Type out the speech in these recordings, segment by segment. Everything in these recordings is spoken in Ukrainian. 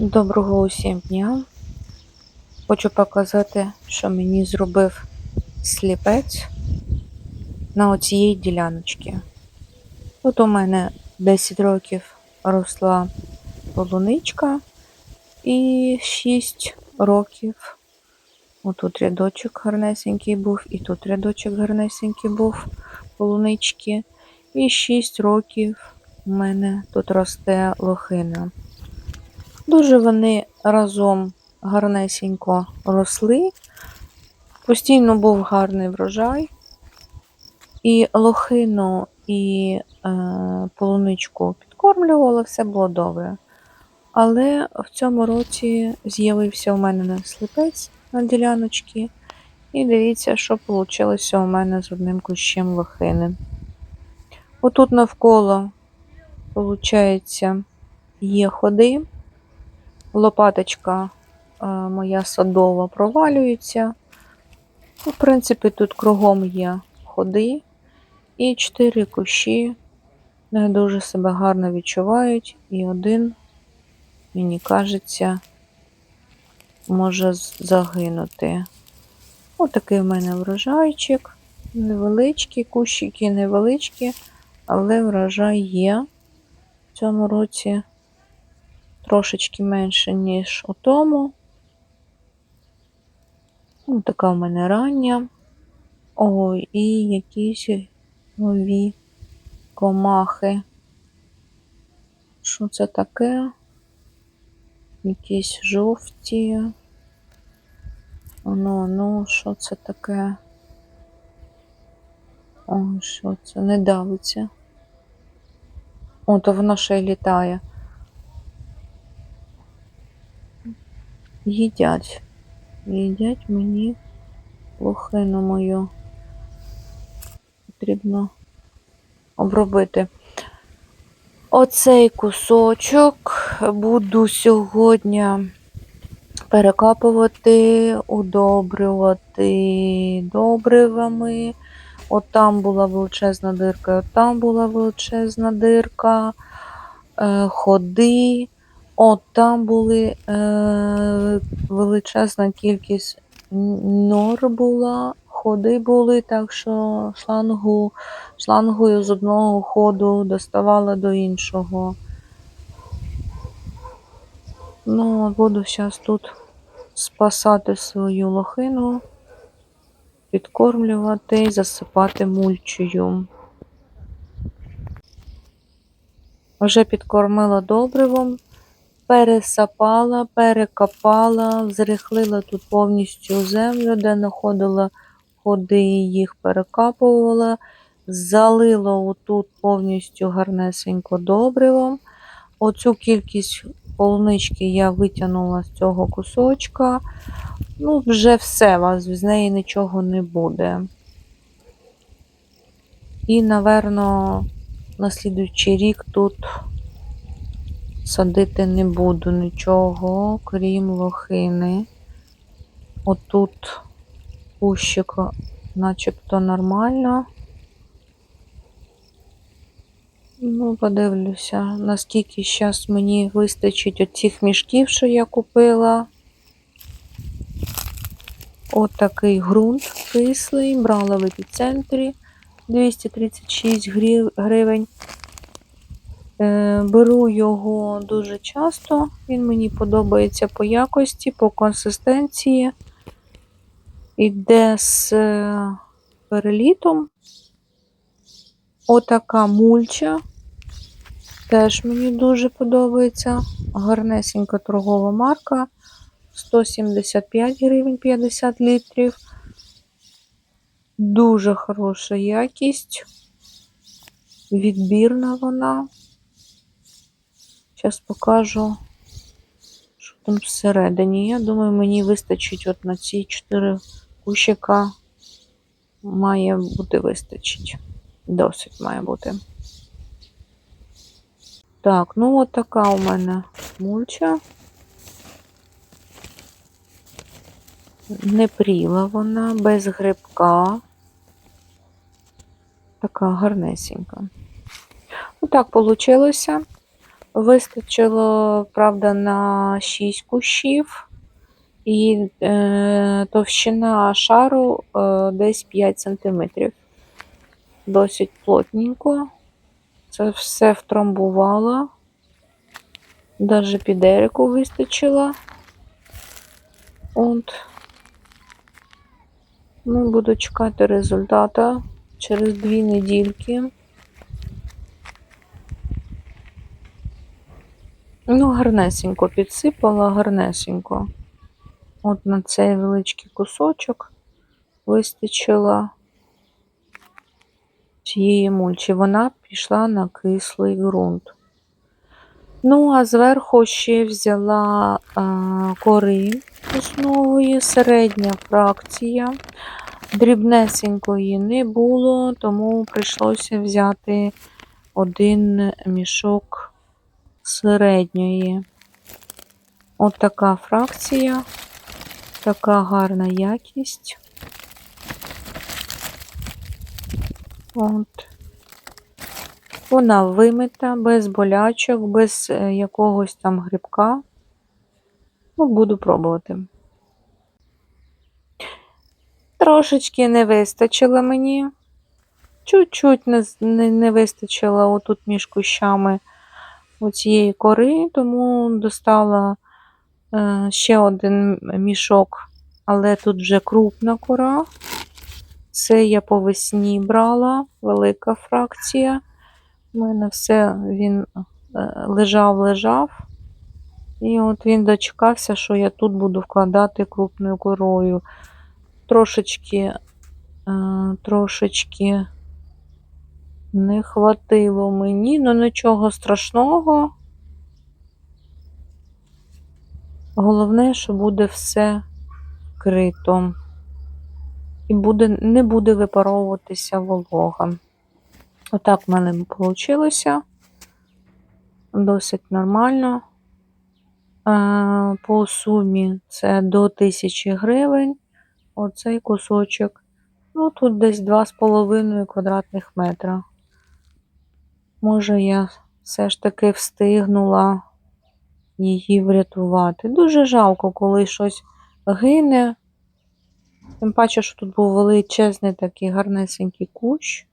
Доброго усім дня. Хочу показати, що мені зробив сліпець на оцієї діляночці. Тут у мене 10 років росла полуничка і 6 років. Отут рядочок гарнесенький був, і тут рядочок гарнесенький був полунички. І 6 років у мене тут росте лохина. Дуже вони разом гарнесенько росли. Постійно був гарний врожай. І лохину, і е, полуничку підкормлювала, все було добре. Але в цьому році з'явився у мене сліпець на діляночці. І дивіться, що вийшло у мене з одним кущем лохини. Отут навколо, виходить, є ходи лопаточка е, моя садова провалюється. В принципі, тут кругом є ходи і чотири кущі не дуже себе гарно відчувають. І один, мені кажеться, може загинути. Отакий в мене врожайчик. Невеличкі, кущики невеличкі, але врожай є в цьому році трошечки менше, ніж у тому. Ну, така в мене рання. Ой, і якісь нові комахи. Що це таке? Якісь жовті. Оно, ну, що це таке? О, що це? Не давиться. О, то воно ще й літає. Їдять. Їдять мені лохину мою. Потрібно обробити. Оцей кусочок буду сьогодні перекапувати, удобрювати добривами. От там була величезна дирка, от там була величезна дирка, е, ходи. От там були е, величезна кількість нор була, ходи були, так що шлангу, шлангою з одного ходу доставала до іншого. Ну, буду зараз тут спасати свою лохину, підкормлювати і засипати мульчею. Вже підкормила добривом, пересапала, перекопала, зрихлила тут повністю землю, де знаходила ходи, їх перекапувала, залила отут повністю гарнесенько добривом. Оцю кількість полунички я витягнула з цього кусочка. Ну, вже все, вас з неї нічого не буде. І, наверно, на слідуючий рік тут садити не буду нічого, крім лохини. Отут кущик начебто нормально. Ну, подивлюся, наскільки зараз мені вистачить оцих мішків, що я купила. От такий ґрунт кислий, брала в епіцентрі 236 гривень. Е, Беру його дуже часто, він мені подобається по якості, по консистенції. Іде з е, перелітом. Отака мульча. Теж мені дуже подобається. Гарнесенька торгова марка. 175 гривень 50 літрів. Дуже хороша якість. Відбірна вона. Зараз покажу, що там всередині. Я думаю, мені вистачить от на ці 4 кущика. Має бути вистачить. Досить має бути. Так, ну от така у мене мульча. Не пріла вона, без грибка. Така гарнесенька. Отак вийшло. Вистачило, правда, на 6 кущів, і е, товщина шару е, десь 5 см. Досить плотненько. Це все втрамбувала. Даже під Ерику вистачило. От. Ну, буду чекати результата через дві недільки. Ну, гарнесенько підсипала, гарнесенько. От на цей величкий кусочок вистачило цієї мульчі. Вона пішла на кислий ґрунт. Ну, а зверху ще взяла а, кори основої, середня фракція. Дрібнесенької не було, тому прийшлося взяти один мішок середньої. От така фракція, така гарна якість. От. Вона вимита, без болячок, без е, якогось там грибка. Ну, буду пробувати. Трошечки не вистачило мені. Чуть-чуть не, не, не вистачило отут між кущами оцієї кори, тому достала е, ще один мішок, але тут вже крупна кора. Це я по весні брала, велика фракція. У мене все він е, лежав, лежав. І от він дочекався, що я тут буду вкладати крупною корою. Трошечки, е, трошечки не хватило мені, ну нічого страшного. Головне, що буде все крито. І буде, не буде випаровуватися волога. Отак в мене вийшло. Досить нормально. По сумі це до 1000 гривень. Оцей кусочок. Ну, тут десь 2,5 квадратних метра. Може, я все ж таки встигнула її врятувати. Дуже жалко, коли щось гине. Тим паче, що тут був величезний такий гарнесенький кущ.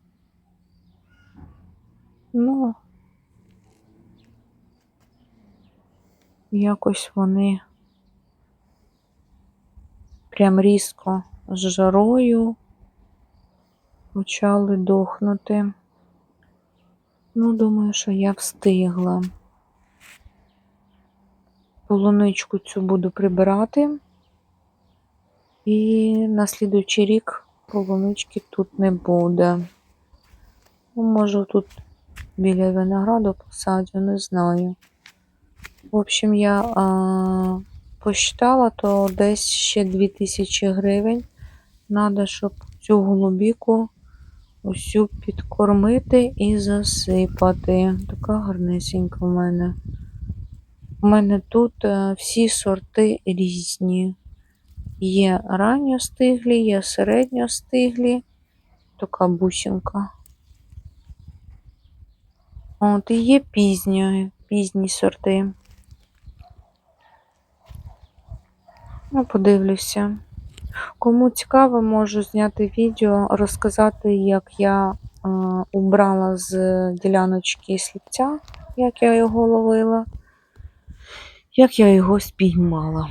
Ну, якось вони прям різко з жарою почали дохнути. Ну, думаю, що я встигла. Полуничку цю буду прибирати. І на слідуючий рік полунички тут не буде. Ну, може, тут біля винограду посаджу, не знаю. В общем, я а, посчитала, то десь ще 2000 гривень. Надо, щоб цю голубіку усю підкормити і засипати. Така гарнесенька в мене. У мене тут е, всі сорти різні. Є ранньостиглі, є середньостиглі. Така бусинка. От, і є пізні, пізні сорти. Ну, подивлюся. Кому цікаво, можу зняти відео, розказати, як я е, убрала з діляночки сліпця, як я його ловила, як я його спіймала.